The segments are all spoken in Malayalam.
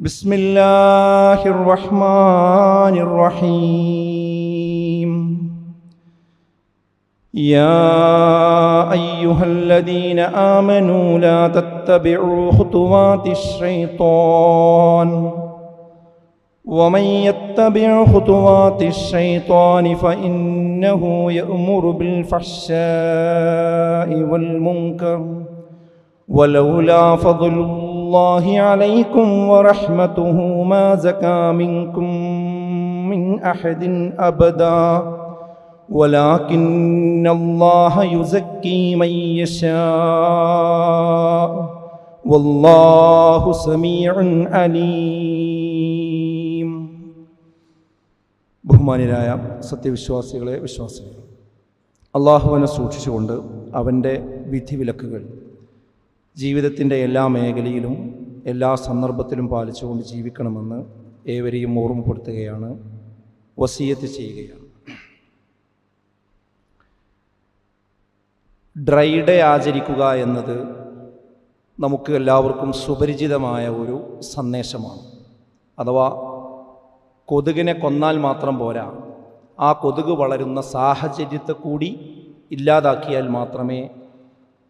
بسم الله الرحمن الرحيم يا ايها الذين امنوا لا تتبعوا خطوات الشيطان ومن يتبع خطوات الشيطان فانه يامر بالفحشاء والمنكر ولولا فضل الله عليكم ورحمته ما زكى منكم من احد ابدا ولكن الله يزكي من يشاء والله سميع عليم ബഹുമാനരായ സത്യവിശ്വാസികളെ വിശ്വാസികൾ അള്ളാഹുവിനെ സൂക്ഷിച്ചുകൊണ്ട് അവൻ്റെ വിധിവിലക്കുകൾ ജീവിതത്തിന്റെ എല്ലാ മേഖലയിലും എല്ലാ സന്ദർഭത്തിലും പാലിച്ചുകൊണ്ട് ജീവിക്കണമെന്ന് ഏവരെയും ഓർമ്മപ്പെടുത്തുകയാണ് വസീയത്ത് ചെയ്യുകയാണ്. ഡ്രൈ ഡേ ആചരിക്കുക എന്നത് നമുക്ക് എല്ലാവർക്കും സുപരിചിതമായ ഒരു സന്ദേശമാണ്. അഥവാ കൊതുകിനെ കൊന്നാൽ മാത്രം പോരാ ആ കൊതുക് വളരുന്ന സാഹചര്യത്തെ കൂടി ഇല്ലാതാക്കിയാൽ മാത്രമേ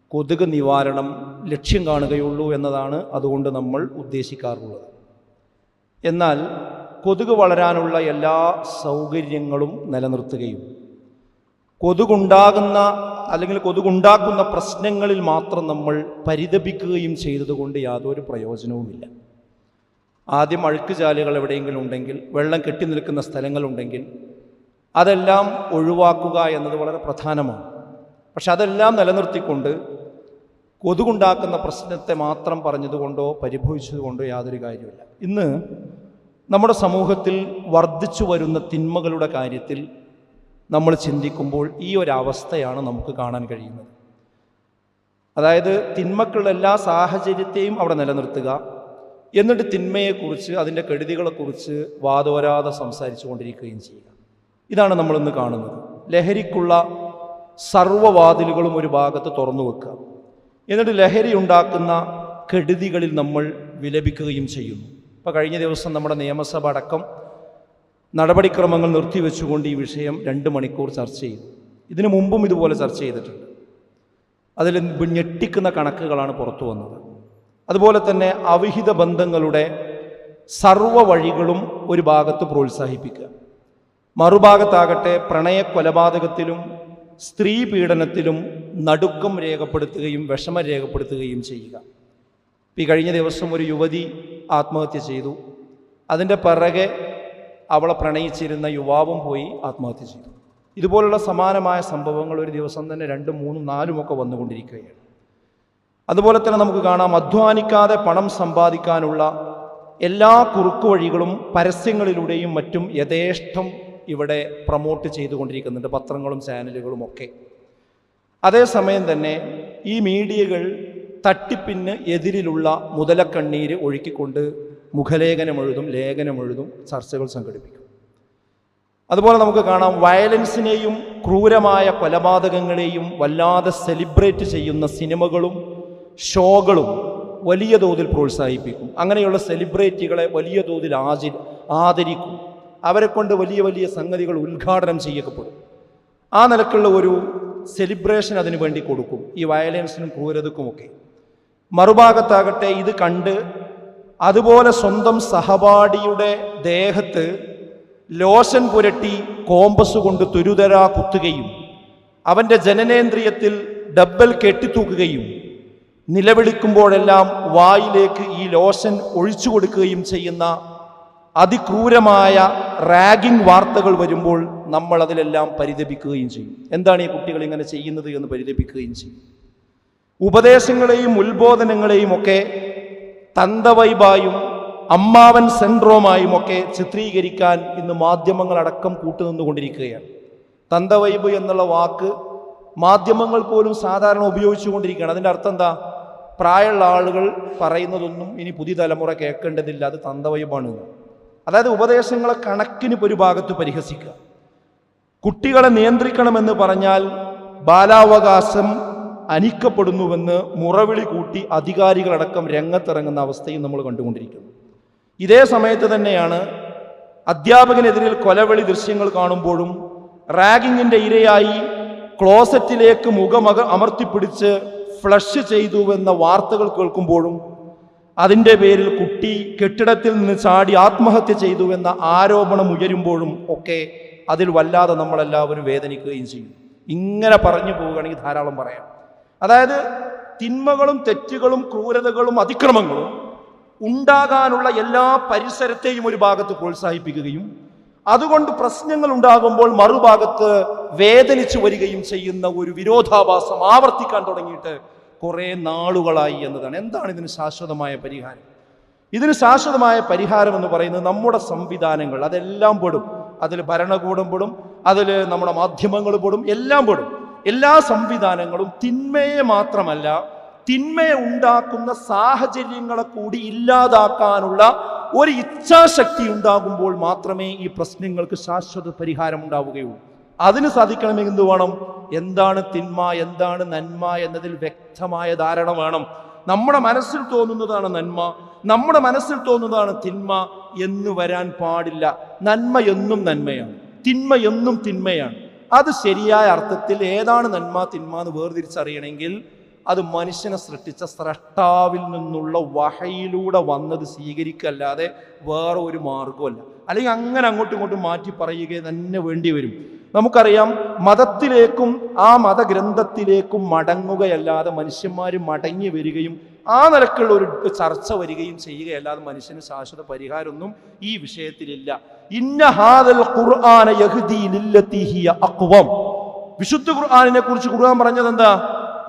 കൊതുക് നിവാരണം ലക്ഷ്യം കാണുകയുള്ളൂ എന്നതാണ് അതുകൊണ്ട് നമ്മൾ ഉദ്ദേശിക്കാറുള്ളത്. എന്നാൽ കൊതുക് വളരാനുള്ള എല്ലാ സൗകര്യങ്ങളും നിലനിർത്തുകയും കൊതുകുണ്ടാകുന്ന അല്ലെങ്കിൽ കൊതുകുണ്ടാക്കുന്ന പ്രശ്നങ്ങളിൽ മാത്രം നമ്മൾ പരിതപിക്കുകയും ചെയ്തതുകൊണ്ട് യാതൊരു പ്രയോജനവുമില്ല. ആദ്യം അഴുക്കുചാലുകൾ എവിടെയെങ്കിലും ഉണ്ടെങ്കിൽ വെള്ളം കെട്ടി നിൽക്കുന്ന സ്ഥലങ്ങളുണ്ടെങ്കിൽ അതെല്ലാം ഒഴിവാക്കുക എന്നത് വളരെ പ്രധാനമാണ്. പക്ഷെ അതെല്ലാം നിലനിർത്തിക്കൊണ്ട് കൊതുകുണ്ടാക്കുന്ന പ്രശ്നത്തെ മാത്രം പറഞ്ഞതുകൊണ്ടോ പരിഭവിച്ചതുകൊണ്ടോ യാതൊരു കാര്യമില്ല ഇന്ന് നമ്മുടെ സമൂഹത്തിൽ വർദ്ധിച്ചു വരുന്ന തിന്മകളുടെ കാര്യത്തിൽ നമ്മൾ ചിന്തിക്കുമ്പോൾ ഈ ഒരു അവസ്ഥയാണ് നമുക്ക് കാണാൻ കഴിയുന്നത്. അതായത് തിന്മക്കുള്ള എല്ലാ സാഹചര്യത്തെയും അവിടെ നിലനിർത്തുക എന്നിട്ട് തിന്മയെക്കുറിച്ച് അതിന്റെ കെടുതികളെക്കുറിച്ച് വാതോരാതെ സംസാരിച്ചു കൊണ്ടിരിക്കുകയും ചെയ്യുക. ഇതാണ് നമ്മളിന്ന് കാണുന്നത്. ലഹരിക്കുള്ള സർവവാതിലുകളും ഒരു ഭാഗത്ത് തുറന്നു വെക്കുക. എന്നിട്ട് ലഹരി ഉണ്ടാക്കുന്ന കെടുതികളിൽ നമ്മൾ വിലപിക്കുകയും ചെയ്യുന്നു. ഇപ്പോൾ കഴിഞ്ഞ ദിവസം നമ്മുടെ നിയമസഭ അടക്കം നടപടിക്രമങ്ങൾ നിർത്തിവെച്ചുകൊണ്ട് ഈ വിഷയം രണ്ട് മണിക്കൂർ ചർച്ച ചെയ്തു. ഇതിനു മുമ്പും ഇതുപോലെ ചർച്ച ചെയ്തിട്ടുണ്ട്. അതിൽ ഞെട്ടിക്കുന്ന കണക്കുകളാണ് പുറത്തു വന്നത്. അതുപോലെ തന്നെ അവിഹിത ബന്ധങ്ങളുടെ സർവ വഴികളും ഒരു ഭാഗത്ത് പ്രോത്സാഹിപ്പിക്കുക. മറുഭാഗത്താകട്ടെ പ്രണയ കൊലപാതകത്തിലും സ്ത്രീ പീഡനത്തിലും നടുക്കം രേഖപ്പെടുത്തുകയും വിഷമം രേഖപ്പെടുത്തുകയും ചെയ്യുക. ഈ കഴിഞ്ഞ ദിവസം ഒരു യുവതി ആത്മഹത്യ ചെയ്തു. അതിന്റെ പിറകെ അവളെ പ്രണയിച്ചിരുന്ന യുവാവും പോയി ആത്മഹത്യ ചെയ്തു. ഇതുപോലുള്ള സമാനമായ സംഭവങ്ങൾ ഒരു ദിവസം തന്നെ രണ്ടും മൂന്നും നാലും ഒക്കെ വന്നുകൊണ്ടിരിക്കുകയാണ്. അതുപോലെ തന്നെ നമുക്ക് കാണാം അധ്വാനിക്കാതെ പണം സമ്പാദിക്കാനുള്ള എല്ലാ കുറുക്കു വഴികളും പരസ്യങ്ങളിലൂടെയും മറ്റും യഥേഷ്ടം ഇവിടെ പ്രൊമോട്ട് ചെയ്തുകൊണ്ടിരിക്കുന്നുണ്ട് പത്രങ്ങളും ചാനലുകളും ഒക്കെ. അതേസമയം തന്നെ ഈ മീഡിയകൾ തട്ടിപ്പിന് എതിരിലുള്ള മുതലക്കണ്ണീര് ഒഴുക്കിക്കൊണ്ട് മുഖലേഖനം എഴുതും ലേഖനം എഴുതും ചർച്ചകൾ സംഘടിപ്പിക്കും. അതുപോലെ നമുക്ക് കാണാം വയലൻസിനെയും ക്രൂരമായ കൊലപാതകങ്ങളെയും വല്ലാതെ സെലിബ്രേറ്റ് ചെയ്യുന്ന സിനിമകളും ഷോകളും വലിയ തോതിൽ പ്രോത്സാഹിപ്പിക്കും. അങ്ങനെയുള്ള സെലിബ്രിറ്റികളെ വലിയ തോതിൽ ആചി ആദരിക്കും. അവരെ കൊണ്ട് വലിയ വലിയ സംഗതികൾ ഉദ്ഘാടനം ചെയ്യപ്പെടും. ആ നിലക്കുള്ള ഒരു സെലിബ്രേഷൻ അതിനു വേണ്ടി കൊടുക്കും. ഈ വയലൻസിനും ക്രൂരതക്കുമൊക്കെ. മറുഭാഗത്താകട്ടെ ഇത് കണ്ട് അതുപോലെ സ്വന്തം സഹപാഠിയുടെ ദേഹത്ത് ലോഷൻ പുരട്ടി കോമ്പസ് കൊണ്ട് തുരുതര കുത്തുകയും അവന്റെ ജനനേന്ദ്രിയത്തിൽ ഡബ്ബൽ കെട്ടിത്തൂക്കുകയും നിലവിളിക്കുമ്പോഴെല്ലാം വായിലേക്ക് ഈ ലോഷൻ ഒഴിച്ചു കൊടുക്കുകയും ചെയ്യുന്ന അതിക്രൂരമായ റാഗിംഗ് വാർത്തകൾ വരുമ്പോൾ നമ്മൾ അതിലെല്ലാം പരിതപിക്കുകയും ചെയ്യും. എന്താണ് ഈ കുട്ടികൾ ഇങ്ങനെ ചെയ്യുന്നത് എന്ന് പരിതപിക്കുകയും ചെയ്യും. ഉപദേശങ്ങളെയും ഉത്ബോധനങ്ങളെയും ഒക്കെ തന്തവൈബായും അമ്മാവൻ സെൻഡ്രോമായും ഒക്കെ ചിത്രീകരിക്കാൻ ഇന്ന് മാധ്യമങ്ങളടക്കം കൂട്ടുനിന്നുകൊണ്ടിരിക്കുകയാണ്. തന്തവൈബ് എന്നുള്ള വാക്ക് മാധ്യമങ്ങൾ പോലും സാധാരണ ഉപയോഗിച്ചുകൊണ്ടിരിക്കുകയാണ്. അതിന്റെ അർത്ഥം എന്താ? പ്രായമുള്ള ആളുകൾ പറയുന്നതൊന്നും ഇനി പുതിയ തലമുറ കേൾക്കേണ്ടതില്ല. അത് തന്തവൈബാണ് അതായത് ഉപദേശങ്ങളെ കണക്കിന് ഒരു ഭാഗത്ത് പരിഹസിക്കുക. കുട്ടികളെ നിയന്ത്രിക്കണമെന്ന് പറഞ്ഞാൽ ബാലാവകാശം അനിക്കപ്പെടുന്നുവെന്ന് മുറവിളി കൂട്ടി അധികാരികളടക്കം രംഗത്തിറങ്ങുന്ന അവസ്ഥയും നമ്മൾ കണ്ടുകൊണ്ടിരിക്കുന്നു. ഇതേ സമയത്ത് തന്നെയാണ് അധ്യാപകനെതിരിൽ കൊലവിളി ദൃശ്യങ്ങൾ കാണുമ്പോഴും റാഗിങ്ങിന്റെ ഇരയായി ക്ലോസറ്റിലേക്ക് മുഖമക അമർത്തിപ്പിടിച്ച് ഫ്ലഷ് ചെയ്തുവെന്ന വാർത്തകൾ കേൾക്കുമ്പോഴും അതിന്റെ പേരിൽ കുട്ടി കെട്ടിടത്തിൽ നിന്ന് ചാടി ആത്മഹത്യ ചെയ്തുവെന്ന ആരോപണം ഉയരുമ്പോഴും ഒക്കെ അതിൽ വല്ലാതെ നമ്മളെല്ലാവരും വേദനിക്കുകയും ചെയ്യും. ഇങ്ങനെ പറഞ്ഞു പോവുകയാണെങ്കിൽ ധാരാളം പറയാം. അതായത് തിന്മകളും തെറ്റുകളും ക്രൂരതകളും അതിക്രമങ്ങളും ഉണ്ടാകാനുള്ള എല്ലാ പരിസരത്തെയും ഒരു ഭാഗത്ത് പ്രോത്സാഹിപ്പിക്കുകയും അതുകൊണ്ട് പ്രശ്നങ്ങൾ ഉണ്ടാകുമ്പോൾ മറുഭാഗത്ത് വേദനിച്ചു വരികയും ചെയ്യുന്ന ഒരു വിരോധാഭാസം ആവർത്തിക്കാൻ തുടങ്ങിയിട്ട് കുറേ നാളുകളായി എന്നതാണ്. എന്താണ് ഇതിന് ശാശ്വതമായ പരിഹാരം? ഇതിന് ശാശ്വതമായ പരിഹാരം എന്ന് പറയുന്നത് നമ്മുടെ സംവിധാനങ്ങൾ അതെല്ലാം പെടും. അതിൽ ഭരണകൂടം പെടും അതിൽ നമ്മുടെ മാധ്യമങ്ങൾ പെടും എല്ലാം പെടും. എല്ലാ സംവിധാനങ്ങളും തിന്മയെ മാത്രമല്ല തിന്മയെ ഉണ്ടാക്കുന്ന സാഹചര്യങ്ങളെ കൂടി ഇല്ലാതാക്കാനുള്ള ഒരു ഇച്ഛാശക്തി ഉണ്ടാകുമ്പോൾ മാത്രമേ ഈ പ്രശ്നങ്ങൾക്ക് ശാശ്വത പരിഹാരം ഉണ്ടാവുകയുള്ളൂ. അതിന് സാധിക്കണമെങ്കിൽ എന്ത് വേണം? എന്താണ് തിന്മ? എന്താണ് നന്മ? എന്നതിൽ വ്യക്തമായ ധാരണ വേണം. നമ്മുടെ മനസ്സിൽ തോന്നുന്നതാണ് നന്മ നമ്മുടെ മനസ്സിൽ തോന്നുന്നതാണ് തിന്മ എന്ന് വരാൻ പാടില്ല. നന്മ എന്നും നന്മയാണ്. തിന്മ എന്നും തിന്മയാണ്. അത് ശരിയായ അർത്ഥത്തിൽ ഏതാണ് നന്മ തിന്മ എന്ന് വേർതിരിച്ചറിയണമെങ്കിൽ അത് മനുഷ്യനെ സൃഷ്ടിച്ച സ്രഷ്ടാവിൽ നിന്നുള്ള വഹയിലൂടെ വന്നത് സ്വീകരിക്കല്ലാതെ വേറെ ഒരു മാർഗമല്ല അല്ലെങ്കിൽ അങ്ങനെ അങ്ങോട്ടും ഇങ്ങോട്ടും മാറ്റി പറയുക തന്നെ വേണ്ടി വരും. നമുക്കറിയാം മതത്തിലേക്കും ആ മതഗ്രന്ഥത്തിലേക്കും മടങ്ങുകയല്ലാതെ മനുഷ്യന്മാർ മടങ്ങി വരികയും ആ നിലക്കുള്ള ഒരു ചർച്ച വരികയും ചെയ്യുകയല്ലാതെ മനുഷ്യന് ശാശ്വത പരിഹാരമൊന്നും ഈ വിഷയത്തിലില്ല. ഇന്ന ഹാദൽ ഖുർആന ഹിയ വിശുദ്ധ ഖുർആാനിനെ കുറിച്ച് ഖുർആൻ പറഞ്ഞത് എന്താ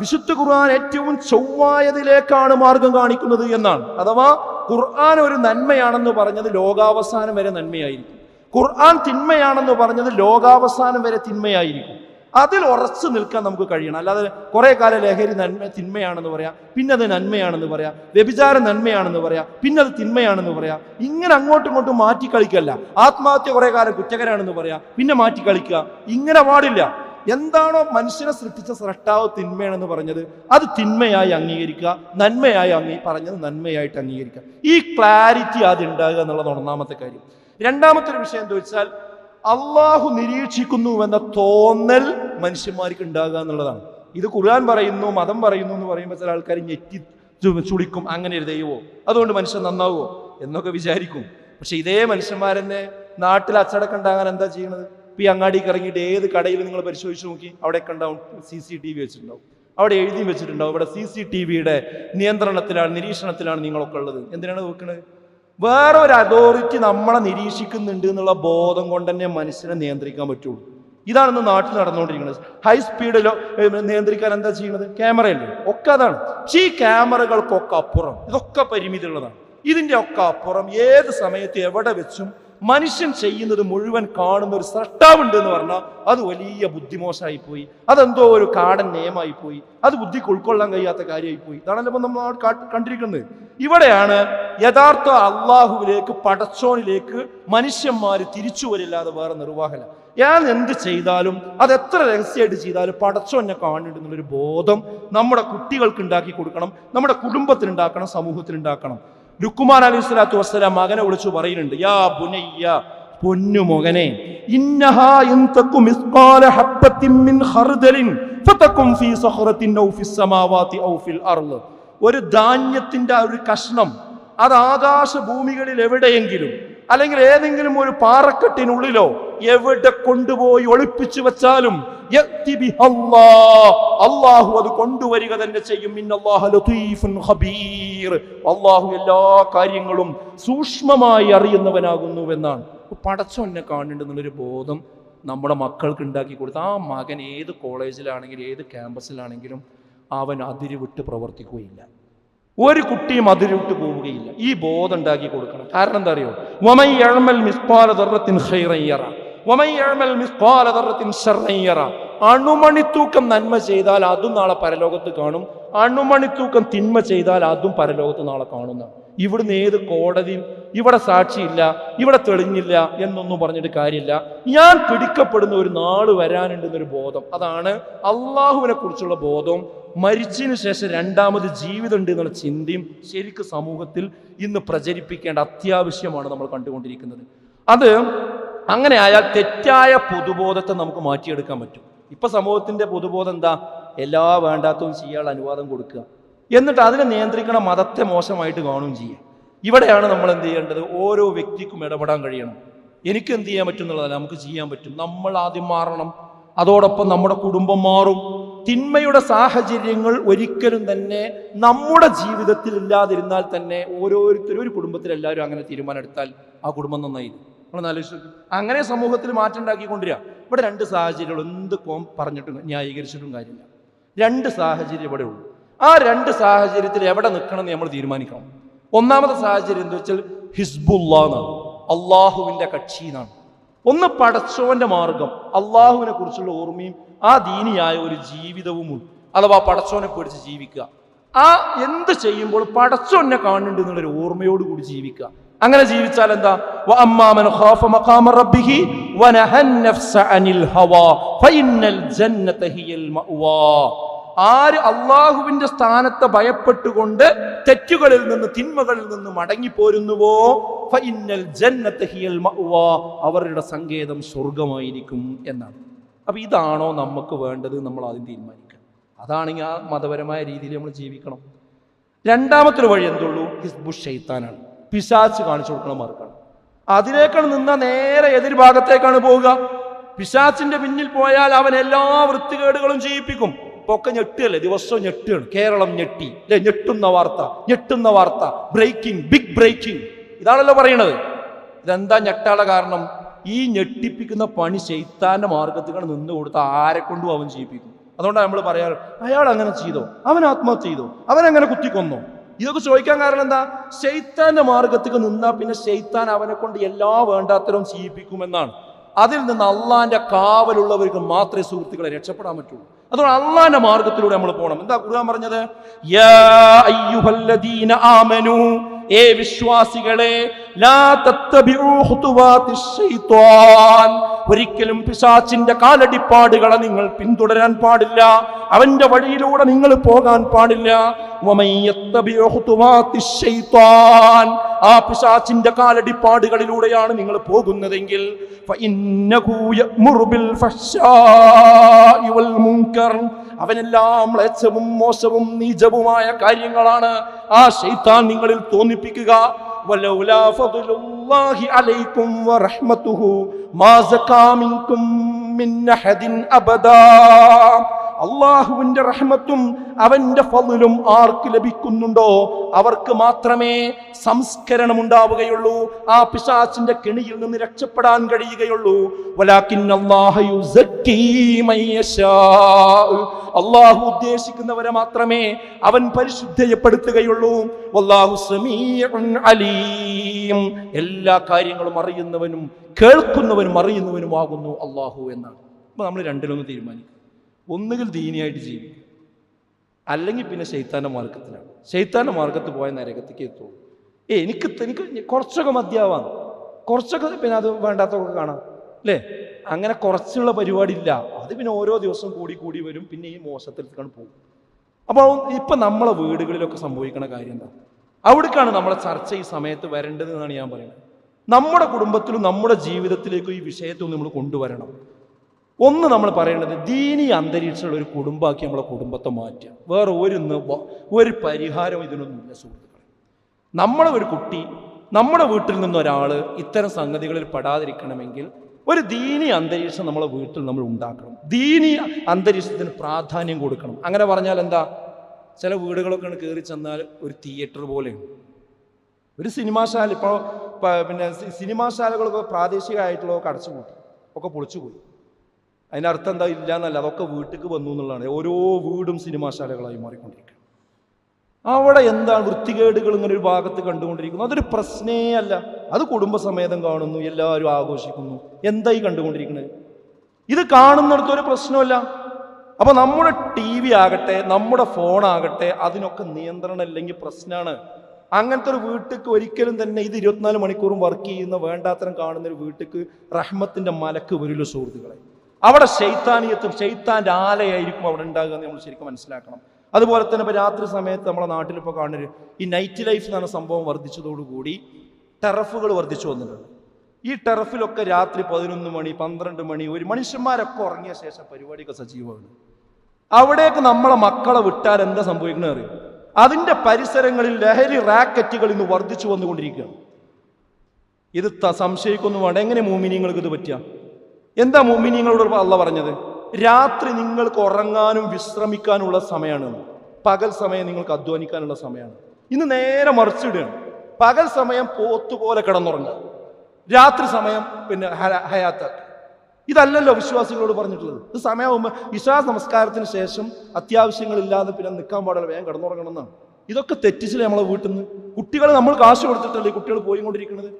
വിശുദ്ധ ഖുർആൻ ഏറ്റവും ചൊവ്വായതിലേക്കാണ് മാർഗം കാണിക്കുന്നത് എന്നാണ്. അഥവാ ഖുർആൻ ഒരു നന്മയാണെന്ന് പറഞ്ഞത് ലോകാവസാനം വരെ നന്മയായിരിക്കും. ഖുർആൻ തിന്മയാണെന്ന് പറഞ്ഞത് ലോകാവസാനം വരെ തിന്മയായിരിക്കും. അതിൽ ഉറച്ചു നിൽക്കാൻ നമുക്ക് കഴിയണം. അല്ലാതെ കുറെ കാലം ലഹരി നന്മ തിന്മയാണെന്ന് പറയാം. പിന്നെ അത് നന്മയാണെന്ന് പറയാം. വ്യഭിചാരം നന്മയാണെന്ന് പറയാം. പിന്നെ അത് തിന്മയാണെന്ന് പറയാം. ഇങ്ങനെ അങ്ങോട്ടും ഇങ്ങോട്ടും മാറ്റി കളിക്കല്ല. ആത്മഹത്യ കുറെ കാലം കുറ്റകരാണെന്ന് പറയാം. പിന്നെ മാറ്റി കളിക്കുക. ഇങ്ങനെ പാടില്ല. എന്താണോ മനുഷ്യനെ സൃഷ്ടിച്ച സൃഷ്ടാവ് തിന്മയാണെന്ന് പറഞ്ഞത് അത് തിന്മയായി അംഗീകരിക്കുക. നന്മയായി അംഗീ പറഞ്ഞത് നന്മയായിട്ട് അംഗീകരിക്കുക. ഈ ക്ലാരിറ്റി ആദ്യം ഉണ്ടാകുക എന്നുള്ളത് ഒന്നാമത്തെ കാര്യം. രണ്ടാമത്തെ ഒരു വിഷയം എന്താ വെച്ചാൽ അള്ളാഹു നിരീക്ഷിക്കുന്നു എന്ന തോന്നൽ മനുഷ്യന്മാർക്ക് ഉണ്ടാകുക എന്നുള്ളതാണ്. ഇത് ഖുർആൻ പറയുന്നു മതം പറയുന്നു എന്ന് പറയുമ്പോൾ ചില ആൾക്കാർ ഞെറ്റി ചുളിക്കും അങ്ങനെ ഒരു ദൈവമോ? അതുകൊണ്ട് മനുഷ്യൻ നന്നാവുമോ എന്നൊക്കെ വിചാരിക്കും. പക്ഷെ ഇതേ മനുഷ്യന്മാരെന്നെ നാട്ടിൽ അച്ചടക്കം ഉണ്ടാകാൻ എന്താ ചെയ്യണത്? ഇപ്പൊ ഈ അങ്ങാടിക്ക് ഇറങ്ങിയിട്ട് ഏത് കടയിൽ നിങ്ങൾ പരിശോധിച്ച് നോക്കി അവിടെയൊക്കെ ഉണ്ടാവും സി സി ടി വി വെച്ചിട്ടുണ്ടാവും. അവിടെ എഴുതി വെച്ചിട്ടുണ്ടാവും. ഇവിടെ സി സി ടി വിയുടെ നിയന്ത്രണത്തിലാണ് നിരീക്ഷണത്തിലാണ് നിങ്ങളൊക്കെ ഉള്ളത്. എന്തിനാണ് വെക്കുന്നത് വേറെ ഒരു അതോറിറ്റി നമ്മളെ നിരീക്ഷിക്കുന്നുണ്ട് എന്നുള്ള ബോധം കൊണ്ട് തന്നെ മനസ്സിനെ നിയന്ത്രിക്കാൻ പറ്റുള്ളൂ. ഇതാണ് ഇന്ന് നാട്ടിൽ നടന്നുകൊണ്ടിരിക്കുന്നത്. ഹൈ സ്പീഡിലോ നിയന്ത്രിക്കാൻ എന്താ ചെയ്യുന്നത്? ക്യാമറയല്ലേ ഒക്കെ അതാണ്. ഈ ക്യാമറകൾക്കൊക്കെ അപ്പുറം. ഇതൊക്കെ പരിമിതിയുള്ളതാണ്. ഇതിന്റെ ഒക്കെ അപ്പുറം ഏത് സമയത്ത് എവിടെ വെച്ചും മനുഷ്യൻ ചെയ്യുന്നത് മുഴുവൻ കാണുന്ന ഒരു സൃഷ്ടാവുണ്ട് എന്ന് പറഞ്ഞാൽ അത് വലിയ ബുദ്ധിമോശമായി പോയി അതെന്തോ ഒരു കാടൻ നിയമമായി പോയി അത് ബുദ്ധിക്ക് ഉൾക്കൊള്ളാൻ കഴിയാത്ത കാര്യമായി പോയി ഇതാണല്ലോ നമ്മൾ കണ്ടിരിക്കുന്നത്. ഇവിടെയാണ് യഥാർത്ഥ അള്ളാഹുവിലേക്ക് പടച്ചോനിലേക്ക് മനുഷ്യന്മാർ തിരിച്ചു വരില്ലാതെ വേറെ നിർവാഹല. ഞാൻ എന്ത് ചെയ്താലും അത് എത്ര രഹസ്യമായിട്ട് ചെയ്താലും പടച്ചോനെ കാണുന്നുണ്ട് എന്നുള്ളൊരു ബോധം നമ്മുടെ കുട്ടികൾക്ക് ഉണ്ടാക്കി കൊടുക്കണം നമ്മുടെ കുടുംബത്തിന് ഉണ്ടാക്കണം സമൂഹത്തിന് ഉണ്ടാക്കണം ലുക്കുമാൻ അലൈഹി സ്വലാത്തു വസ്സലാം മകനെ വിളിച്ചു പറയുന്നുണ്ട് യാ ബുനയ്യ പൊന്നു മകനെ ഒരു ധാന്യത്തിന്റെ ഒരു കഷ്ണം അത് ആകാശ ഭൂമികളിൽ എവിടെയെങ്കിലും അല്ലെങ്കിൽ ഏതെങ്കിലും ഒരു പാറക്കെട്ടിനുള്ളിലോ എവിടെ കൊണ്ടുപോയി ഒളിപ്പിച്ചു വെച്ചാലും. അള്ളാഹു അത് കൊണ്ടുവരിക തന്നെ ചെയ്യും. അള്ളാഹു എല്ലാ കാര്യങ്ങളും സൂക്ഷ്മമായി അറിയുന്നവനാകുന്നു എന്നാണ് പടച്ചോന്നെ കാണുന്നുണ്ടെന്നുള്ളൊരു ബോധം നമ്മുടെ മക്കൾക്ക് ഉണ്ടാക്കി കൊടുത്ത് ആ മകൻ ഏത് കോളേജിലാണെങ്കിലും ഏത് ക്യാമ്പസിലാണെങ്കിലും അവൻ അതിരുവിട്ട് പ്രവർത്തിക്കുകയില്ല. ഒരു കുട്ടിയും അതിരുവിട്ട് പോവുകയില്ല. ഈ ബോധം ഉണ്ടാക്കി കൊടുക്കണം. കാരണം എന്താ അറിയോ? വമൈ എഴമൽ മിസ്ഖാല ദർറത്തിൻ ഖൈറൻ യറ. വമൈ എഴമൽ മിസ്ഖാല ദർറത്തിൻ ശർറൻ യറ. അണുമണിത്തൂക്കം നന്മ ചെയ്താൽ അതും നാളെ പരലോകത്ത് കാണും. അണുമണിത്തൂക്കം തിന്മ ചെയ്താൽ അതും പരലോകത്ത് നാളെ കാണുന്ന. ഇവിടുന്ന് ഏത് കോടതിയും ഇവിടെ സാക്ഷിയില്ല ഇവിടെ തെളിഞ്ഞില്ല എന്നൊന്നും പറഞ്ഞിട്ട് കാര്യമില്ല. ഞാൻ പിടിക്കപ്പെടുന്ന ഒരു നാൾ വരാനുണ്ടെന്നൊരു ബോധം. അതാണ് അള്ളാഹുവിനെ കുറിച്ചുള്ള ബോധം. മരിച്ചതിന് ശേഷം രണ്ടാമത് ജീവിതം ഉണ്ട് എന്നുള്ള ചിന്തയും ശരിക്കും സമൂഹത്തിൽ ഇന്ന് പ്രചരിപ്പിക്കേണ്ട അത്യാവശ്യമാണ് നമ്മൾ കണ്ടുകൊണ്ടിരിക്കുന്നത്. അത് അങ്ങനെ ആയാൽ തെറ്റായ പൊതുബോധത്തെ നമുക്ക് മാറ്റിയെടുക്കാൻ പറ്റും. ഇപ്പൊ സമൂഹത്തിന്റെ പൊതുബോധം എന്താ? എല്ലാ വേണ്ടാത്തതും ചെയ്യാനുള്ള അനുവാദം കൊടുക്കുക. എന്നിട്ട് അതിനെ നിയന്ത്രിക്കണ മതത്തെ മോശമായിട്ട് കാണുകയും ചെയ്യുക. ഇവിടെയാണ് നമ്മൾ എന്ത് ചെയ്യേണ്ടത്? ഓരോ വ്യക്തിക്കും ഇടപെടാൻ കഴിയണം. എനിക്ക് എന്ത് ചെയ്യാൻ പറ്റും എന്നുള്ളതല്ല നമുക്ക് ചെയ്യാൻ പറ്റും. നമ്മൾ ആദ്യം മാറണം. അതോടൊപ്പം നമ്മുടെ കുടുംബം മാറും. തിന്മയുടെ സാഹചര്യങ്ങൾ ഒരിക്കലും തന്നെ നമ്മുടെ ജീവിതത്തിൽ ഇല്ലാതിരുന്നാൽ തന്നെ ഓരോരുത്തരും ഒരു കുടുംബത്തിൽ എല്ലാവരും അങ്ങനെ തീരുമാനം എടുത്താൽ ആ കുടുംബം നന്നായി. നമ്മൾ അങ്ങനെ സമൂഹത്തിൽ മാറ്റം ഉണ്ടാക്കിക്കൊണ്ടിരിക്കുക ഇവിടെ രണ്ട് സാഹചര്യങ്ങൾ എന്ത് കോം പറഞ്ഞിട്ടും ന്യായീകരിച്ചിട്ടും കാര്യമില്ല. രണ്ട് സാഹചര്യം ഇവിടെ ഉള്ളൂ. ആ രണ്ട് സാഹചര്യത്തിൽ എവിടെ നിൽക്കണം എന്ന് നമ്മൾ തീരുമാനിക്കണം. ഒന്നാമത്തെ സാഹചര്യം എന്താ വെച്ചാൽ ഹിസ്ബുല്ല എന്നാണ്. അള്ളാഹുവിന്റെ കക്ഷി എന്നാണ്. ഒന്ന് പടച്ചോന്റെ മാർഗം. അള്ളാഹുവിനെ കുറിച്ചുള്ള ഓർമ്മയും ആ ദീനിയായ ഒരു ജീവിതവുമുണ്ട്. അഥവാ പടച്ചോനെ പേടിച്ച് ജീവിക്കുക. ആ എന്ത് ചെയ്യുമ്പോൾ പടച്ചോനെ കാണുന്നുണ്ട് എന്നുള്ളൊരു ഓർമ്മയോട് കൂടി ജീവിക്കുക. അങ്ങനെ ജീവിച്ചാൽ എന്താ? ആര് അള്ളാഹുവിന്റെ സ്ഥാനത്തെ ഭയപ്പെട്ടുകൊണ്ട് തെറ്റുകളിൽ നിന്ന് തിന്മകളിൽ നിന്ന് മടങ്ങിപ്പോരുന്നുവോ? അവരുടെ സങ്കേതം സ്വർഗമായിരിക്കും എന്നാണ്. അപ്പൊ ഇതാണോ നമുക്ക് വേണ്ടത് നമ്മൾ ആദ്യം തീരുമാനിക്കുക അതാണെങ്കിൽ ആ മതപരമായ രീതിയിൽ നമ്മൾ ജീവിക്കണം. രണ്ടാമത്തൊരു വഴി എന്തുള്ളൂ ഹിസ്ബു ഷെയ്ത്താനാണ് പിശാച്ച് കാണിച്ചു കൊടുക്കുന്ന മാർക്കാണ് അതിലേക്കാണ് നിന്ന നേരെ എതിർഭാഗത്തേക്കാണ് പോവുക. പിശാച്ചിന്റെ പിന്നിൽ പോയാൽ അവൻ എല്ലാ വൃത്തികേടുകളും ചെയ്യിപ്പിക്കും. പൊക്കെ ഞെട്ടുകയല്ലേ ദിവസവും ഞെട്ടുകയാണ് കേരളം ഞെട്ടി. അല്ലെ ഞെട്ടുന്ന വാർത്ത ഞെട്ടുന്ന വാർത്ത. ബ്രേക്കിംഗ് ബിഗ് ബ്രേക്കിംഗ് ഇതാണല്ലോ പറയണത്. ഇതെന്താ ഞെട്ടാളെ കാരണം? ഈ ഞെട്ടിപ്പിക്കുന്ന പണി ശൈത്താന്റെ മാർഗത്തിലാണ് നിന്ന് കൊടുത്ത ആരെ കൊണ്ടും അവൻ ചെയ്യിപ്പിക്കും അതുകൊണ്ടാണ് നമ്മൾ പറയാറ് അയാൾ അങ്ങനെ ചെയ്തോ? അവൻ ആത്മഹത്യ ചെയ്തോ? അവൻ അങ്ങനെ കുത്തിക്കൊന്നോ? ഇതൊക്കെ ചോദിക്കാൻ കാരണം എന്താ? ശൈത്താന്റെ മാർഗത്തേക്ക് നിന്നാ പിന്നെ ശൈത്താൻ അവനെ കൊണ്ട് എല്ലാ വേണ്ടാത്തരവും ചെയ്യിപ്പിക്കുമെന്നാണ്. അതിൽ നിന്ന് അള്ളാന്റെ കാവലുള്ളവർക്ക് മാത്രമേ സുഹൃത്തുക്കളെ രക്ഷപ്പെടാൻ പറ്റുള്ളൂ. അതുകൊണ്ട് അള്ളാന്റെ മാർഗത്തിലൂടെ നമ്മൾ പോകണം. എന്താ ഖുർആൻ പറഞ്ഞത്? യാ അയ്യുഹല്ലദീന ഏ വിശ്വാസികളെ ഒരിക്കലും പിശാച്ചിന്റെ കാലടിപ്പാടുകളെ നിങ്ങൾ പിന്തുടരാൻ പാടില്ല. അവന്റെ വഴിയിലൂടെ നിങ്ങൾ പോകാൻ പാടില്ല. ആ പിശാച്ചിന്റെ കാലടിപ്പാടുകളിലൂടെയാണ് നിങ്ങൾ പോകുന്നതെങ്കിൽ ഫഇന്നഹു യഅ്മുറു ബിൽ ഫഹ്ശാഇ വൽ മുൻകർ അവനെല്ലാം മ്ലേച്ഛവും മോശവും നീചവുമായ കാര്യങ്ങളാണ് ആ ശൈത്താൻ നിങ്ങളിൽ തോന്നിപ്പിക്കുക. അള്ളാഹുവിന്റെ റഹ്മത്തും അവന്റെ ഫലിലും ആർക്ക് ലഭിക്കുന്നുണ്ടോ? അവർക്ക് മാത്രമേ സംസ്കരണം ഉണ്ടാവുകയുള്ളൂ ആ പിശാച്ചിന്റെ കെണിയിൽ നിന്ന് രക്ഷപ്പെടാൻ കഴിയുകയുള്ളൂ. അള്ളാഹു ഉദ്ദേശിക്കുന്നവരെ മാത്രമേ അവൻ പരിശുദ്ധയപ്പെടുത്തുകയുള്ളൂ. അലീം. എല്ലാ കാര്യങ്ങളും അറിയുന്നവനും കേൾക്കുന്നവനും അറിയുന്നവനുമാകുന്നു അള്ളാഹു എന്നാണ്. അപ്പൊ നമ്മൾ രണ്ടിലൊന്ന് തീരുമാനിക്കും ഒന്നുകിൽ ദീനിയായിട്ട് ജീവിക്കും അല്ലെങ്കിൽ പിന്നെ ശൈത്താന്റെ മാർഗത്തിലാണ്. ശൈത്താന്റെ മാർഗത്ത് പോയ നരകത്തേക്ക് എത്തുള്ളൂ ഏ എനിക്ക് എനിക്ക് കുറച്ചൊക്കെ മതിയാവാം. കുറച്ചൊക്കെ പിന്നെ അത് വേണ്ടാത്തൊക്കെ കാണാം. അല്ലേ അങ്ങനെ കുറച്ചുള്ള പരിപാടി ഇല്ല അത് പിന്നെ ഓരോ ദിവസവും കൂടി കൂടി വരും. പിന്നെ ഈ മോശത്തിലേക്കാണ് പോകും. അപ്പോൾ ഇപ്പം നമ്മളെ വീടുകളിലൊക്കെ സംഭവിക്കുന്ന കാര്യം എന്താ? അവിടേക്കാണ് നമ്മളെ ചർച്ച ഈ സമയത്ത് വരേണ്ടത് എന്നാണ് ഞാൻ പറയുന്നത്. നമ്മുടെ കുടുംബത്തിലും നമ്മുടെ ജീവിതത്തിലേക്കും ഈ വിഷയത്തിൽ നമ്മൾ കൊണ്ടുവരണം. ഒന്ന് നമ്മൾ പറയേണ്ടത് ദീനി അന്തരീക്ഷമുള്ള ഒരു കുടുംബമാക്കി നമ്മളെ കുടുംബത്തെ മാറ്റുക. വേറെ ഒരു ഒരു പരിഹാരം ഇതിനൊന്നുമില്ല സുഹൃത്തുക്കളെ. നമ്മളെ ഒരു കുട്ടി നമ്മുടെ വീട്ടിൽ നിന്ന് ഒരാൾ ഇത്തരം സംഗതികളിൽ പെടാതിരിക്കണമെങ്കിൽ ഒരു ദീനി അന്തരീക്ഷം നമ്മളെ വീട്ടിൽ നമ്മൾ ഉണ്ടാക്കണം. ദീനി അന്തരീക്ഷത്തിന് പ്രാധാന്യം കൊടുക്കണം. അങ്ങനെ പറഞ്ഞാൽ എന്താ? ചില വീടുകളൊക്കെ കയറി ചെന്നാൽ ഒരു തിയേറ്റർ പോലെയാണ് ഒരു സിനിമാശാല ഇപ്പോൾ പിന്നെ സിനിമാശാലകളൊക്കെ പ്രാദേശികമായിട്ടുള്ളതൊക്കെ അടച്ചുപൂട്ടി ഒക്കെ പൊളിച്ചുപോയി. അതിന്റെ അർത്ഥം എന്താ ഇല്ല എന്നല്ല അതൊക്കെ വീട്ടിലേക്ക് വന്നു എന്നുള്ളതാണ്. ഓരോ വീടും സിനിമാശാലകളായി മാറിക്കൊണ്ടിരിക്കുക അവിടെ എന്താണ് വൃത്തികേടുകൾ ഇങ്ങനെ ഒരു ഭാഗത്ത് കണ്ടുകൊണ്ടിരിക്കുന്നു? അതൊരു പ്രശ്നേ അല്ല. അത് കുടുംബസമേതം കാണുന്നു എല്ലാവരും ആഘോഷിക്കുന്നു. എന്തായി കണ്ടുകൊണ്ടിരിക്കുന്നത് ഇത് കാണുന്നിടത്ത് ഒരു പ്രശ്നമല്ല. അപ്പൊ നമ്മുടെ ടി വി ആകട്ടെ നമ്മുടെ ഫോൺ ആകട്ടെ അതിനൊക്കെ നിയന്ത്രണം ഇല്ലെങ്കിൽ പ്രശ്നമാണ് അങ്ങനത്തെ ഒരു വീട്ടിക്ക് ഒരിക്കലും തന്നെ ഇത് ഇരുപത്തിനാല് മണിക്കൂറും വർക്ക് ചെയ്യുന്ന വേണ്ടാത്തരം കാണുന്ന ഒരു വീട്ടിക്ക് റഹ്മത്തിന്റെ മലക്ക് വരില്ല സുഹൃത്തുക്കളെ. അവിടെ ശൈത്താനിയത്തും ശൈത്താന്റെ ആലയായിരിക്കും അവിടെ ഉണ്ടാകുക എന്ന് നമ്മൾ ശരിക്കും മനസ്സിലാക്കണം. അതുപോലെ തന്നെ ഇപ്പോൾ രാത്രി സമയത്ത് നമ്മളെ നാട്ടിലിപ്പോൾ കാണുന്നത് ഈ നൈറ്റ് ലൈഫ് എന്ന് പറഞ്ഞ സംഭവം വർദ്ധിച്ചതോടുകൂടി ടെറഫുകൾ വർദ്ധിച്ചു വന്നിട്ടുണ്ട്. ഈ ടെറഫിലൊക്കെ രാത്രി പതിനൊന്ന് മണി പന്ത്രണ്ട് മണി ഒരു മനുഷ്യന്മാരൊക്കെ ഉറങ്ങിയ ശേഷം പരിപാടിയൊക്കെ സജീവമാണ്. അവിടേക്ക് നമ്മളെ മക്കളെ വിട്ടാൽ എന്താ സംഭവിക്കുന്നത് അറിയും? അതിന്റെ പരിസരങ്ങളിൽ ലഹരി റാക്കറ്റുകൾ ഇന്ന് വർദ്ധിച്ചു വന്നുകൊണ്ടിരിക്കുകയാണ്. ഇത് സംശയിക്കൊന്നും വേണ്ട. എങ്ങനെ മൂമിനിങ്ങൾക്ക് ഇത് പറ്റുക എന്താ മോമിനിയങ്ങളോട് അല്ല പറഞ്ഞത്? രാത്രി നിങ്ങൾക്ക് ഉറങ്ങാനും വിശ്രമിക്കാനുള്ള സമയമാണ് പകൽ സമയം നിങ്ങൾക്ക് അധ്വാനിക്കാനുള്ള സമയമാണ് ഇന്ന് നേരെ മറിച്ചിടുകയാണ് പകൽ സമയം പോത്തുപോലെ കിടന്നുറങ്ങുക. രാത്രി സമയം പിന്നെ ഹയാത്ത. ഇതല്ലല്ലോ വിശ്വാസികളോട് പറഞ്ഞിട്ടുള്ളത്. ഇത് സമയമാകുമ്പോൾ വിശ്വാസ നമസ്കാരത്തിന് ശേഷം അത്യാവശ്യങ്ങളില്ലാതെ പിന്നെ നിൽക്കാൻ പാടില്ല വേഗം കിടന്നുറങ്ങണം എന്നാണ്. ഇതൊക്കെ തെറ്റിച്ചില്ല നമ്മളെ വീട്ടിൽ നിന്ന് കുട്ടികൾ നമ്മൾ കാശ് കൊടുത്തിട്ടല്ലേ കുട്ടികൾ പോയിക്കൊണ്ടിരിക്കുന്നത്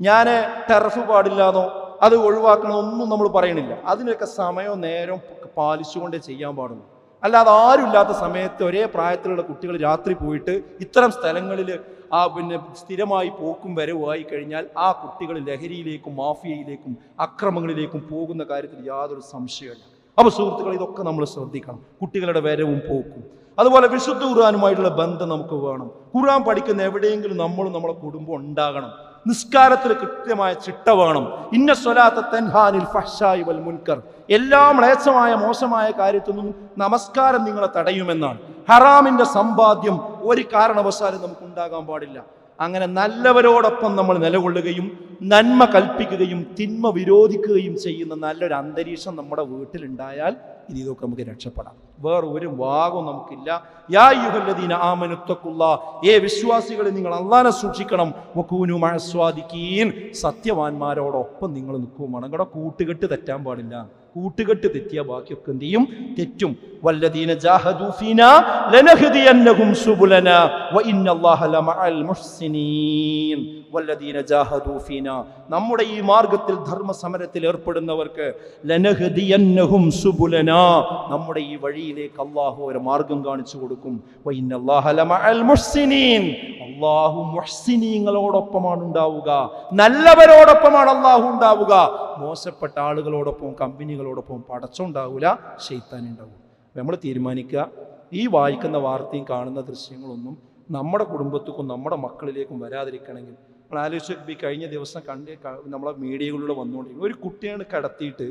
ഞാൻ ടെറഫ് പാടില്ലാന്നോ അത് ഒഴിവാക്കണമെന്നൊന്നും നമ്മൾ പറയണില്ല. അതിനൊക്കെ സമയവും നേരവും പാലിച്ചുകൊണ്ടേ ചെയ്യാൻ പാടുള്ളൂ. അല്ലാതെ ആരുമില്ലാത്ത സമയത്ത് ഒരേ പ്രായത്തിലുള്ള കുട്ടികൾ രാത്രി പോയിട്ട് ഇത്തരം സ്ഥലങ്ങളിൽ ആ പിന്നെ സ്ഥിരമായി പോക്കും വരവുമായി കഴിഞ്ഞാൽ ആ കുട്ടികൾ ലഹരിയിലേക്കും മാഫിയയിലേക്കും അക്രമങ്ങളിലേക്കും പോകുന്ന കാര്യത്തിൽ യാതൊരു സംശയമില്ല അപ്പോൾ സുഹൃത്തുക്കൾ ഇതൊക്കെ നമ്മൾ ശ്രദ്ധിക്കണം. കുട്ടികളുടെ വരവും പോക്കും. അതുപോലെ വിശുദ്ധ ഖുർആാനുമായിട്ടുള്ള ബന്ധം നമുക്ക് വേണം. ഖുർആൻ പഠിക്കുന്ന എവിടെയെങ്കിലും നമ്മളും നമ്മളെ കുടുംബം ഉണ്ടാകണം. നിസ്കാരത്തിൽ കൃത്യമായ ചിട്ട വേണം. ഇന്ന സ്വലാത്ത തെൻഹാനിൽ ഫഷായി വൽ മുൻകർ. എല്ലാ മ്ലേച്ഛമായ മോശമായ കാര്യത്തിൽ നിന്നും നമസ്കാരം നിങ്ങളെ തടയുമെന്നാണ്. ഹറാമിന്റെ സമ്പാദ്യം ഒരു കാരണവശാലും നമുക്ക് ഉണ്ടാകാൻ പാടില്ല. അങ്ങനെ നല്ലവരോടൊപ്പം നമ്മൾ നിലകൊള്ളുകയും നന്മ കൽപ്പിക്കുകയും തിന്മ വിരോധിക്കുകയും ചെയ്യുന്ന നല്ലൊരു അന്തരീക്ഷം നമ്മുടെ വീട്ടിലുണ്ടായാൽ ഇനി ഇതൊക്കെ നമുക്ക് രക്ഷപ്പെടാം. വേറെ ഒരു വാഗവും നമുക്കില്ല. യാ യുഹല്ലദീന ആമനുത്തക്കുള്ള ഏ വിശ്വാസികളെ നിങ്ങൾ അള്ളാനെ സൂക്ഷിക്കണം. മുക്കൂനു മഴസ്വാദിക്കീൻ സത്യവാന്മാരോടൊപ്പം നിങ്ങൾ നിൽക്കും കേട്ടോ കൂട്ടുകെട്ട് തെറ്റാൻ പാടില്ല. കൂട്ടുകെട്ട് തെറ്റിയ ബാക്കിയൊക്കെ എന്ത് ചെയ്യും? തെറ്റും. വല്ലദീന ജാഹദൂ ഫീനാ ലനഹ്ദിയന്നഹും സുബുലന. വഇന്നല്ലാഹ ലമഅൽ മുഹ്സിനീൻ. വല്ലദീന ജാഹദൂ നമ്മുടെ ഈ മാർഗത്തിൽ ധർമ്മസമരത്തിൽ ഏർപ്പെടുന്നവർക്ക് ലനഹദിയന്നഹും സുബുലന. നമ്മുടെ ഈ വഴിയിലേക്ക് അള്ളാഹു ഒരു മാർഗം കാണിച്ചു കൊടുക്കും. അല്ലാഹു മുഹ്സിനീങ്ങളോടൊപ്പമാണ് ഉണ്ടാവുക. നല്ലവരോടൊപ്പമാണ് അള്ളാഹു ഉണ്ടാവുക. മോശപ്പെട്ട ആളുകളോടൊപ്പം കമ്പനികളോടൊപ്പം പടച്ചുണ്ടാവില്ല ഷെയ്ത്താൻ ഉണ്ടാവും. നമ്മൾ തീരുമാനിക്കുക. ഈ വായിക്കുന്ന വാർത്തയും കാണുന്ന ദൃശ്യങ്ങളൊന്നും നമ്മുടെ കുടുംബത്തിക്കും നമ്മുടെ മക്കളിലേക്കും വരാതിരിക്കണമെങ്കിൽ നമ്മൾ ആലോചിച്ച് ഈ കഴിഞ്ഞ ദിവസം കണ്ട് നമ്മളെ മീഡിയകളിലൂടെ വന്നുകൊണ്ടിരിക്കും ഒരു കുട്ടിയാണ് കടത്തിയിട്ട്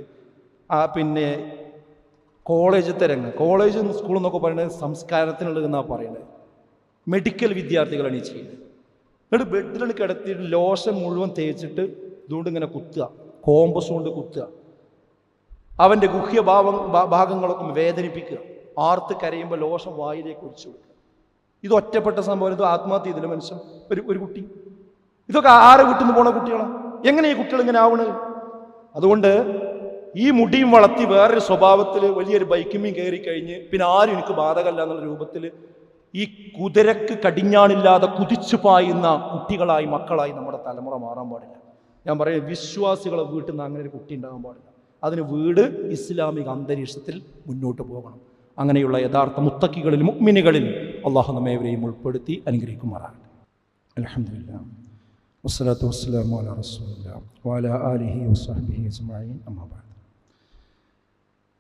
ആ പിന്നെ കോളേജത്തെ രംഗം കോളേജ് സ്കൂൾ എന്നൊക്കെ പറയുന്നത് സംസ്കാരത്തിനുള്ളതെന്നാണ് പറയുന്നത് മെഡിക്കൽ വിദ്യാർത്ഥികളാണ് ഈ ചെയ്യുന്നത്. എന്നിട്ട് ബെഡിലാണ് കിടത്തിയിട്ട് ലോഷം മുഴുവൻ തേച്ചിട്ട് ഇതുകൊണ്ട് ഇങ്ങനെ കുത്തുക. കോമ്പസ് കൊണ്ട് കുത്തുക. അവന്റെ ഗുഹ്യഭാവം ഭാഗങ്ങളൊക്കെ വേദനിപ്പിക്കുക. ആർത്ത് കരയുമ്പോൾ ലോഷം വായിലേക്ക് ഒഴിച്ചു കൊടുക്കുക. ഇത് ഒറ്റപ്പെട്ട സംഭവം ഇത് ആത്മഹത്യ ചെയ്തില്ല മനുഷ്യൻ? ഒരു ഒരു കുട്ടി. ഇതൊക്കെ ആരെ വീട്ടിൽ നിന്ന് പോണ കുട്ടികളാണ് എങ്ങനെ ഈ കുട്ടികൾ ഇങ്ങനെ ആവണത് അതുകൊണ്ട് ഈ മുടിയും വളർത്തി വേറൊരു സ്വഭാവത്തിൽ വലിയൊരു ബൈക്കുമീൻ കയറി കഴിഞ്ഞ് പിന്നെ ആരും എനിക്ക് ബാധകമല്ല എന്നുള്ള രൂപത്തിൽ ഈ കുതിരക്ക് കടിഞ്ഞാണില്ലാതെ കുതിച്ചു പായുന്ന കുട്ടികളായി മക്കളായി നമ്മുടെ തലമുറ മാറാൻ പാടില്ല. ഞാൻ പറയും വിശ്വാസികളെ വീട്ടിൽ നിന്ന് അങ്ങനെ ഒരു കുട്ടി ഉണ്ടാകാൻ പാടില്ല. അതിന് വീട് ഇസ്ലാമിക അന്തരീക്ഷത്തിൽ മുന്നോട്ട് പോകണം. അങ്ങനെയുള്ള യഥാർത്ഥ മുത്തക്കികളിൽ മുക്മിനുകളിൽ അള്ളാഹു നമ്മേവരെയും ഉൾപ്പെടുത്തി അനുഗ്രഹിക്കുമാറാകട്ടെ. അലഹമില്ല വസ്സലാത്തു വസ്സലാമു അല റസൂല വഅലാ ആലിഹി വസ്ഹബിഹി അജ്മഈൻ അമ്മാ ബഅദ്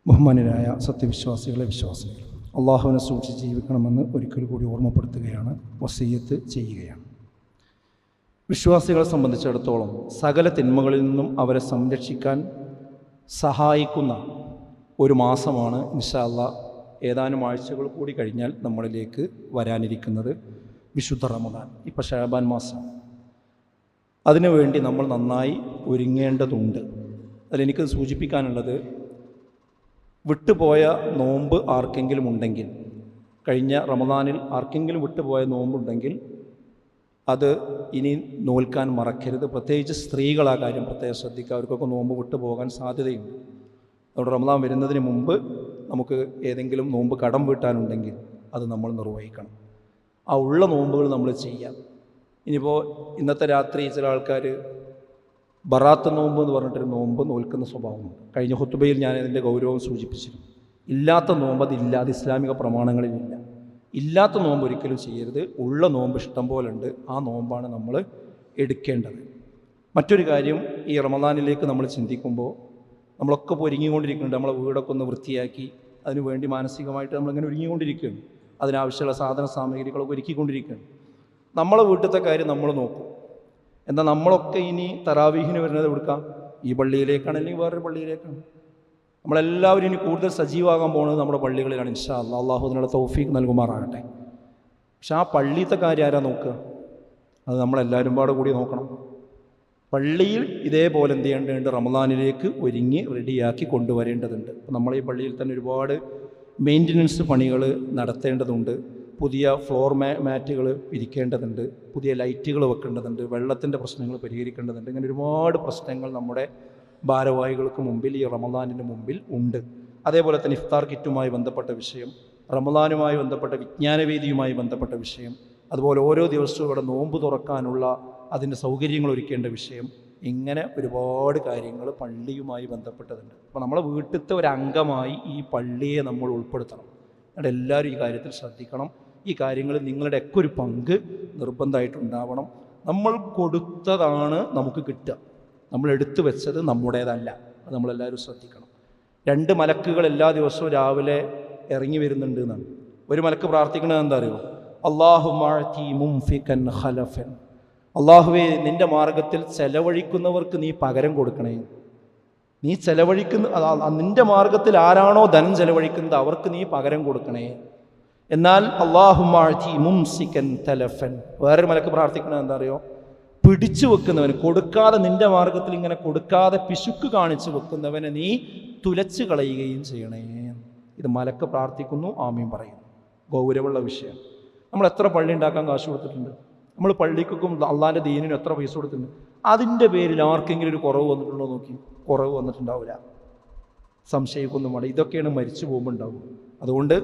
ബഹുമാനരായ സത്യവിശ്വാസികളെ വിശ്വാസികൾ അള്ളാഹുവിനെ സൂക്ഷിച്ച് ജീവിക്കണമെന്ന് ഒരിക്കൽ കൂടി ഓർമ്മപ്പെടുത്തുകയാണ് വസീയത്ത് ചെയ്യുകയാണ്. വിശ്വാസികളെ സംബന്ധിച്ചിടത്തോളം സകല തിന്മകളിൽ നിന്നും അവരെ സംരക്ഷിക്കാൻ സഹായിക്കുന്ന ഒരു മാസമാണ് ഇൻഷാല്ല ഏതാനും ആഴ്ചകൾ കൂടി കഴിഞ്ഞാൽ നമ്മളിലേക്ക് വരാനിരിക്കുന്നത് വിശുദ്ധ റമദാൻ ഇപ്പം ഷാബാൻ മാസം. അതിനുവേണ്ടി നമ്മൾ നന്നായി ഒരുങ്ങേണ്ടതുണ്ട്. അതിലെനിക്ക് സൂചിപ്പിക്കാനുള്ളത് വിട്ടുപോയ നോമ്പ് ആർക്കെങ്കിലും ഉണ്ടെങ്കിൽ കഴിഞ്ഞ റമദാനിൽ ആർക്കെങ്കിലും വിട്ടുപോയ നോമ്പുണ്ടെങ്കിൽ അത് ഇനി നോൽക്കാൻ മറക്കരുത്. പ്രത്യേകിച്ച് സ്ത്രീകൾ ആ കാര്യം പ്രത്യേകം ശ്രദ്ധിക്കുക. അവർക്കൊക്കെ നോമ്പ് വിട്ടുപോകാൻ സാധ്യതയുണ്ട്. അതുകൊണ്ട് റമദാൻ വരുന്നതിന് മുമ്പ് നമുക്ക് ഏതെങ്കിലും നോമ്പ് കടം വീട്ടാനുണ്ടെങ്കിൽ അത് നമ്മൾ നിർവഹിക്കണം. ആ ഉള്ള നോമ്പുകൾ നമ്മൾ ചെയ്യാം. ഇനിയിപ്പോൾ ഇന്നത്തെ രാത്രി ചില ആൾക്കാർ ബറാത്ത് നോമ്പ് എന്ന് പറഞ്ഞിട്ടൊരു നോമ്പ് നോൽക്കുന്ന സ്വഭാവമുണ്ട് കഴിഞ്ഞ ഹുത്തുബയിൽ ഞാൻ അതിന്റെ ഗൗരവം സൂചിപ്പിച്ചിരുന്നു. ഇല്ലാത്ത നോമ്പ് അതില്ലാതെ ഇസ്ലാമിക പ്രമാണങ്ങളിലില്ല. ഇല്ലാത്ത നോമ്പ് ഒരിക്കലും ചെയ്യരുത്. ഉള്ള നോമ്പ് ഇഷ്ടം പോലെ ഉണ്ട് ആ നോമ്പാണ് നമ്മൾ എടുക്കേണ്ടത്. മറ്റൊരു കാര്യം ഈ റമദാനിലേക്ക് നമ്മൾ ചിന്തിക്കുമ്പോൾ നമ്മളൊക്കെ ഇപ്പോൾ ഒരുങ്ങിക്കൊണ്ടിരിക്കുന്നുണ്ട്. നമ്മളെ വീടൊക്കെ ഒന്ന് വൃത്തിയാക്കി അതിനുവേണ്ടി മാനസികമായിട്ട് നമ്മളിങ്ങനെ ഒരുങ്ങിക്കൊണ്ടിരിക്കുകയാണ്. അതിനാവശ്യമുള്ള സാധന സാമഗ്രികളൊക്കെ ഒരുക്കിക്കൊണ്ടിരിക്കുകയാണ്. നമ്മളെ വീട്ടിലത്തെ കാര്യം നമ്മൾ നോക്കും. എന്നാൽ നമ്മളൊക്കെ ഇനി തറാവീഹിന് വരുന്നത് എവിടുക്കാം? ഈ പള്ളിയിലേക്കാണ് അല്ലെങ്കിൽ വേറൊരു പള്ളിയിലേക്കാണ്. നമ്മളെല്ലാവരും ഇനി കൂടുതൽ സജീവമാകാൻ പോകുന്നത് നമ്മുടെ പള്ളികളിലാണ് ഇൻഷാ അല്ലാ അള്ളാഹു അതിനുള്ള തൗഫീഖ് നൽകുമാറാകട്ടെ. പക്ഷെ ആ പള്ളിയിലത്തെ കാര്യം ആരാ നോക്കുക? അത് നമ്മളെല്ലാവരും പാടെ കൂടി നോക്കണം. പള്ളിയിൽ ഇതേപോലെ എന്ത് ചെയ്യേണ്ടതുണ്ട്? റമദാനിലേക്ക് ഒരുങ്ങി റെഡിയാക്കി കൊണ്ടുവരേണ്ടതുണ്ട്. നമ്മൾ ഈ പള്ളിയിൽ തന്നെ ഒരുപാട് മെയിന്റനൻസ് പണികൾ നടത്തേണ്ടതുണ്ട്. പുതിയ ഫ്ലോർ മാ മാറ്റുകൾ വിരിക്കേണ്ടതുണ്ട് പുതിയ ലൈറ്റുകൾ വെക്കേണ്ടതുണ്ട് വെള്ളത്തിന്റെ പ്രശ്നങ്ങൾ പരിഹരിക്കേണ്ടതുണ്ട്. ഇങ്ങനെ ഒരുപാട് പ്രശ്നങ്ങൾ നമ്മുടെ ഭാരവാഹികൾക്ക് മുമ്പിൽ ഈ റമദാനിന് മുമ്പിൽ ഉണ്ട്. അതേപോലെ തന്നെ ഇഫ്താർ കിറ്റുമായി ബന്ധപ്പെട്ട വിഷയം റമദാനുമായി ബന്ധപ്പെട്ട വിജ്ഞാനവേദിയുമായി ബന്ധപ്പെട്ട വിഷയം അതുപോലെ ഓരോ ദിവസവും ഇവിടെ നോമ്പ് തുറക്കാനുള്ള അതിന്റെ സൗകര്യങ്ങൾ ഒരുക്കേണ്ട വിഷയം ഇങ്ങനെ ഒരുപാട് കാര്യങ്ങൾ പള്ളിയുമായി ബന്ധപ്പെട്ടതുണ്ട്. അപ്പോൾ നമ്മളെ വീട്ടിലത്തെ ഒരു അംഗമായി ഈ പള്ളിയെ നമ്മൾ ഉൾപ്പെടുത്തണം. എന്നിട്ട് എല്ലാവരും ഈ കാര്യത്തിൽ ശ്രദ്ധിക്കണം. ഈ കാര്യങ്ങളിൽ നിങ്ങളുടെ ഒക്കെ ഒരു പങ്ക് നിർബന്ധമായിട്ടുണ്ടാവണം. നമ്മൾ കൊടുത്തതാണ് നമുക്ക് കിട്ടുക. നമ്മൾ എടുത്തു വെച്ചത് നമ്മുടേതല്ല. അത് നമ്മളെല്ലാവരും ശ്രദ്ധിക്കണം. രണ്ട് മലക്കുകൾ എല്ലാ ദിവസവും രാവിലെ ഇറങ്ങി വരുന്നുണ്ട് എന്നാണ്. ഒരു മലക്ക് പ്രാർത്ഥിക്കണത് എന്താ അറിയോ അള്ളാഹു മുംഫിക്കൻ ഖലഫൻ. അള്ളാഹുവെ നിന്റെ മാർഗത്തിൽ ചെലവഴിക്കുന്നവർക്ക് നീ പകരം കൊടുക്കണേ. നീ ചെലവഴിക്കുന്ന നിന്റെ മാർഗത്തിൽ ആരാണോ ധനം ചെലവഴിക്കുന്നത് അവർക്ക് നീ പകരം കൊടുക്കണേ. എന്നാൽ അള്ളാഹുമാഴ്ത്തി മുംസിക്കൻ തലഫൻ. വേറൊരു മലക്ക് പ്രാർത്ഥിക്കണത് എന്താ അറിയോ പിടിച്ചു വെക്കുന്നവന് കൊടുക്കാതെ നിന്റെ മാർഗത്തിൽ ഇങ്ങനെ കൊടുക്കാതെ പിശുക്ക് കാണിച്ചു വെക്കുന്നവനെ നീ തുലച്ചു കളയുകയും ചെയ്യണേ ഇത് മലക്ക് പ്രാർത്ഥിക്കുന്നു ആമീൻ പറയുന്നു. ഗൗരവമുള്ള വിഷയം. നമ്മൾ എത്ര പള്ളി ഉണ്ടാക്കാൻ കാശ് കൊടുത്തിട്ടുണ്ട്? നമ്മൾ പള്ളിക്കും അള്ളാന്റെ ദീനിനും എത്ര പൈസ കൊടുത്തിട്ടുണ്ട്? അതിന്റെ പേരിൽ ആർക്കെങ്കിലും ഒരു കുറവ് വന്നിട്ടുണ്ടോ നോക്കി. കുറവ് വന്നിട്ടുണ്ടാവില്ല. സംശയിക്കൊന്നും വേണ്ട ഇതൊക്കെയാണ് മരിച്ചു പോകുമ്പോൾ ഉണ്ടാവും അതുകൊണ്ട്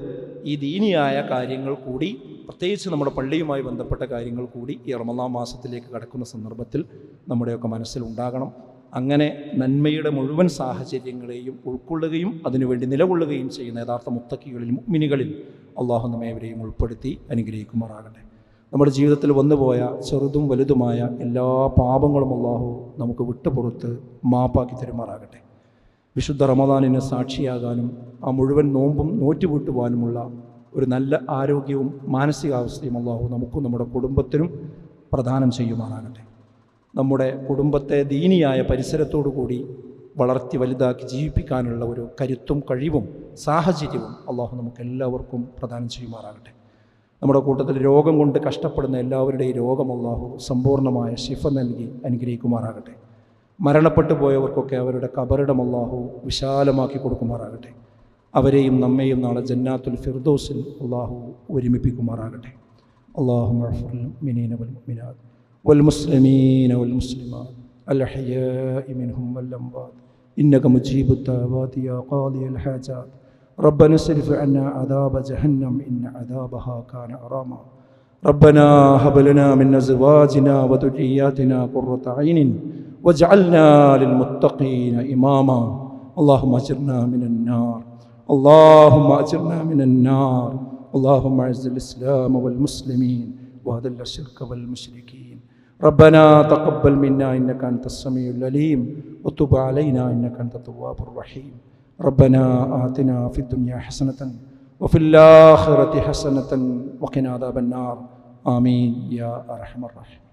ഈ ദീനിയായ കാര്യങ്ങൾ കൂടി പ്രത്യേകിച്ച് നമ്മുടെ പള്ളിയുമായി ബന്ധപ്പെട്ട കാര്യങ്ങൾ കൂടി ഈ റമദാൻ മാസത്തിലേക്ക് കടക്കുന്ന സന്ദർഭത്തിൽ നമ്മുടെയൊക്കെ മനസ്സിലുണ്ടാകണം അങ്ങനെ നന്മയുടെ മുഴുവൻ സാഹചര്യങ്ങളെയും ഉൾക്കൊള്ളുകയും അതിനുവേണ്ടി നിലകൊള്ളുകയും ചെയ്യുന്ന യഥാർത്ഥ മുത്തക്കികളിൽ മുഗ്മിനികളിൽ അള്ളാഹു നമ്മേവരെയും ഉൾപ്പെടുത്തി അനുഗ്രഹിക്കുമാറാകട്ടെ. നമ്മുടെ ജീവിതത്തിൽ വന്നുപോയ ചെറുതും വലുതുമായ എല്ലാ പാപങ്ങളും അള്ളാഹു നമുക്ക് വിട്ടുപുറത്ത് മാപ്പാക്കി തരുമാറാകട്ടെ. വിശുദ്ധ റമദാനിന് സാക്ഷിയാകാനും ആ മുഴുവൻ നോമ്പും നോറ്റുപൂട്ടുവാനുമുള്ള ഒരു നല്ല ആരോഗ്യവും മാനസികാവസ്ഥയും അള്ളാഹു നമുക്കും നമ്മുടെ കുടുംബത്തിനും പ്രദാനം ചെയ്യുമാറാകട്ടെ. നമ്മുടെ കുടുംബത്തെ ദീനിയായ പരിസരത്തോടു കൂടി വളർത്തി വലുതാക്കി ജീവിപ്പിക്കാനുള്ള ഒരു കരുത്തും കഴിവും സാഹചര്യവും അള്ളാഹു നമുക്ക് എല്ലാവർക്കും പ്രദാനം ചെയ്യുമാറാകട്ടെ. നമ്മുടെ കൂട്ടത്തിൽ രോഗം കൊണ്ട് കഷ്ടപ്പെടുന്ന എല്ലാവരുടെയും രോഗം അള്ളാഹു സമ്പൂർണമായ ശിഫ നൽകി അനുഗ്രഹിക്കുമാറാകട്ടെ. മരണപ്പെട്ടു പോയവർക്കൊക്കെ അവരുടെ കബറിടം അള്ളാഹു വിശാലമാക്കി കൊടുക്കുമാറാകട്ടെ അവരെയും നമ്മെയും നാളെ ജന്നാത്തുൽ ഫിർദോസിൽ അള്ളാഹു ഒരുമിപ്പിക്കുമാറാകട്ടെ അള്ളാഹു മിനീന والمؤمنات والمسلمين والمسلمات الأحياء منهم والأموات إنك مجيب الدعوات يا قاضي الحاجات ربنا اصرف عنا عذاب جهنم إن عذابها كان غراما ربنا هب لنا من أزواجنا وذرياتنا قرة عين واجعلنا للمتقين إماما. اللهم أجرنا من النار. اللهم أجرنا من النار. اللهم أعز الإسلام والمسلمين وأذل الشرك والمشركين. ربنا تقبل منا إنك أنت السميع العليم. وتب علينا إنك أنت التواب الرحيم. ربنا آتنا في الدنيا حسنة وفي الآخرة حسنة وقنا عذاب النار. آمين. يا أرحم الراحمين.